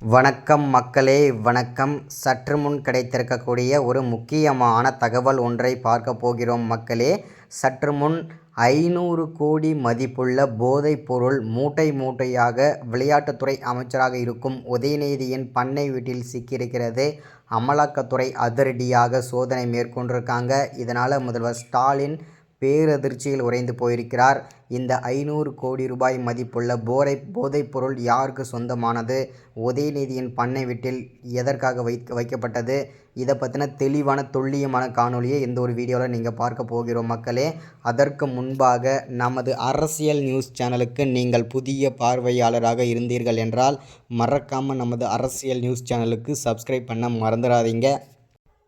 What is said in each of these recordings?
வணக்கம் மக்களே வணக்கம். சற்று முன் கிடைத்திருக்கக்கூடிய ஒரு முக்கியமான தகவல் ஒன்றை பார்க்க போகிறோம் மக்களே. சற்று முன் ஐநூறு கோடி மதிப்புள்ள போதைப் பொருள் மூட்டை மூட்டையாக விளையாட்டுத்துறை அமைச்சராக இருக்கும் உதயநிதியின் பண்ணை வீட்டில் சிக்கியிருக்கிறது. அமலாக்கத்துறை அதிரடியாக சோதனை மேற்கொண்டிருக்காங்க. இதனால் முதல்வர் ஸ்டாலின் பேரதிர்ச்சியில் உறைந்து போயிருக்கிறார். இந்த ஐநூறு கோடி ரூபாய் மதிப்புள்ள போரை போதைப்பொருள் யாருக்கு சொந்தமானது? உதயநிதியின் பண்ணை வீட்டில் எதற்காக வைக்க வைக்கப்பட்டது? இதை பற்றின தெளிவான துல்லியமான காணொலியை இந்த ஒரு வீடியோவில் நீங்கள் பார்க்க போகிறோம் மக்களே. அதற்கு முன்பாக நமது அரசியல் நியூஸ் சேனலுக்கு நீங்கள் புதிய பார்வையாளராக இருந்தீர்கள் என்றால் மறக்காமல் நமது அரசியல் நியூஸ் சேனலுக்கு சப்ஸ்கிரைப் பண்ண மறந்துடாதீங்க.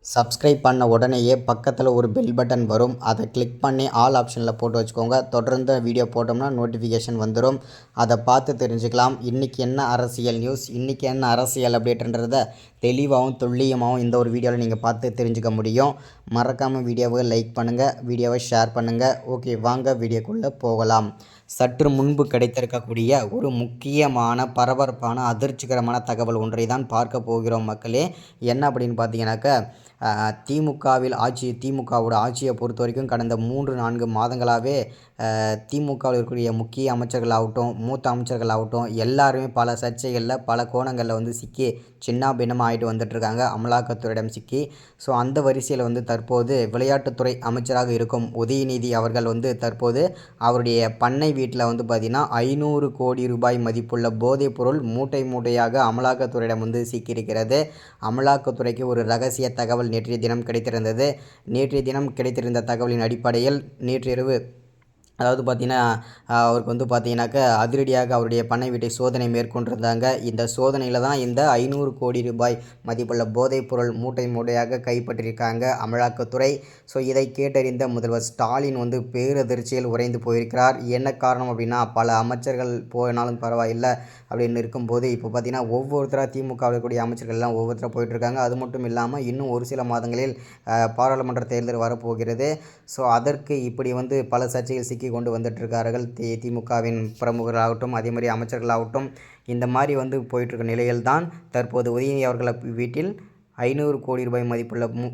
சப்ஸ்கிரைப் பண்ண உடனேயே பக்கத்தில் ஒரு பெல் பட்டன் வரும். அதை கிளிக் பண்ணி ஆல் ஆப்ஷனில் போட்டு வச்சுக்கோங்க. தொடர்ந்து வீடியோ போட்டோம்னா நோட்டிஃபிகேஷன் வந்துடும் அதை பார்த்து தெரிஞ்சுக்கலாம். இன்றைக்கி என்ன அரசியல் நியூஸ் இன்றைக்கி என்ன அரசியல் அப்டேட்ன்றத தெளிவாகவும் துல்லியமாகவும் இந்த ஒரு வீடியோவில் நீங்கள் பார்த்து தெரிஞ்சுக்க முடியும். மறக்காமல் வீடியோவை லைக் பண்ணுங்கள் வீடியோவை ஷேர் பண்ணுங்கள் ஓகே வாங்க வீடியோக்குள்ளே போகலாம். சற்று முன்பு கிடைத்திருக்கக்கூடிய ஒரு முக்கியமான பரபரப்பான அதிர்ச்சிகரமான தகவல் ஒன்றை தான் பார்க்க போகிறோம் மக்களே. என்ன அப்படின்னு பார்த்தீங்கன்னாக்கா திமுகவில் ஆட்சி திமுகவோட ஆட்சியை பொறுத்த வரைக்கும் கடந்த மூன்று நான்கு மாதங்களாகவே திமுகவில் இருக்கக்கூடிய முக்கிய அமைச்சர்களாகட்டும் மூத்த அமைச்சர்களாகட்டும் எல்லாருமே பல சர்ச்சைகளில் பல கோணங்களில் வந்து சிக்கி சின்ன பின்னமாக ஆகிட்டு வந்துட்டுருக்காங்க. அமலாக்கத்துறையிடம் சிக்கி. ஸோ அந்த வரிசையில் வந்து தற்போது விளையாட்டுத்துறை அமைச்சராக இருக்கும் உதயநிதி அவர்கள் வந்து தற்போது அவருடைய பண்ணை வீட்டில் வந்து பார்த்திங்கன்னா ஐநூறு கோடி ரூபாய் மதிப்புள்ள போதைப் பொருள் மூட்டை மூட்டையாக அமலாக்கத்துறையிடம் வந்து சிக்கியிருக்கிறது. அமலாக்கத்துறைக்கு ஒரு ரகசிய தகவல் நேற்றைய தினம் கிடைத்திருந்தது. நேற்றைய தினம் கிடைத்திருந்த தகவலின் அடிப்படையில் நேற்றிரவு அதாவது பார்த்திங்கன்னா அவருக்கு வந்து பார்த்திங்கனாக்கா அதிரடியாக அவருடைய பண்ணை வீட்டை சோதனை மேற்கொண்டிருந்தாங்க. இந்த சோதனையில் தான் இந்த ஐநூறு கோடி ரூபாய் மதிப்புள்ள போதைப்பொருள் மூட்டை மூட்டையாக கைப்பற்றியிருக்காங்க அமலாக்கத்துறை. ஸோ இதை கேட்டறிந்த முதல்வர் ஸ்டாலின் வந்து பேரதிர்ச்சியில் உறைந்து போயிருக்கிறார். என்ன காரணம் அப்படின்னா பல அமைச்சர்கள் போனாலும் பரவாயில்லை அப்படின்னு இருக்கும்போது இப்போ பார்த்தீங்கன்னா ஒவ்வொருத்தராக திமுக இருக்கக்கூடிய அமைச்சர்கள்லாம் ஒவ்வொருத்தராக போயிட்டுருக்காங்க. அது மட்டும் இல்லாமல் இன்னும் ஒரு சில மாதங்களில் பாராளுமன்ற தேர்தல் வரப்போகிறது. ஸோ அதற்கு இப்படி வந்து பல சர்ச்சைகள் சிக்கி கொண்டு வந்துட்டுருக்கார்கள். தி திமுகவின் பிரமுகர்களாகட்டும் அதே மாதிரி அமைச்சர்களாகட்டும் இந்த மாதிரி வந்து போயிட்டுருக்க நிலையில்தான் தற்போது உதயநிதி அவர்கள் வீட்டில் ஐநூறு கோடி ரூபாய் மதிப்புள்ள மு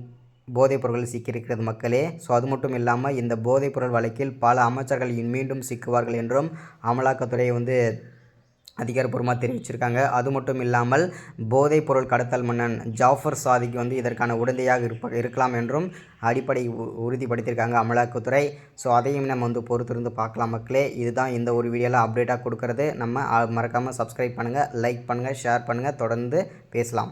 போதைப் பொருட்கள் சிக்கியிருக்கிறது மக்களே. ஸோ அது மட்டும் இல்லாமல் இந்த போதைப் பொருள் வழக்கில் பல அமைச்சர்கள் மீண்டும் சிக்குவார்கள் என்றும் அமலாக்கத்துறை வந்து அதிகாரப்பூர்வமாக தெரிவிச்சிருக்காங்க. அது மட்டும் இல்லாமல் போதைப் பொருள் கடத்தல் மன்னன் ஜாஃபர் சாதிக்கு வந்து இதற்கான உடந்தையாக இருப்ப இருக்கலாம் என்றும் அடிப்படை உறுதிப்படுத்தியிருக்காங்க அமலாக்கத்துறை. ஸோ அதையும் நம்ம வந்து பொறுத்திருந்து பார்க்கலாம் மக்களே. இதுதான் இந்த ஒரு வீடியோவில் அப்டேட்டாக கொடுக்கறது. நம்ம மறக்காமல் சப்ஸ்கிரைப் பண்ணுங்கள் லைக் பண்ணுங்கள் ஷேர் பண்ணுங்கள் தொடர்ந்து பேசலாம்.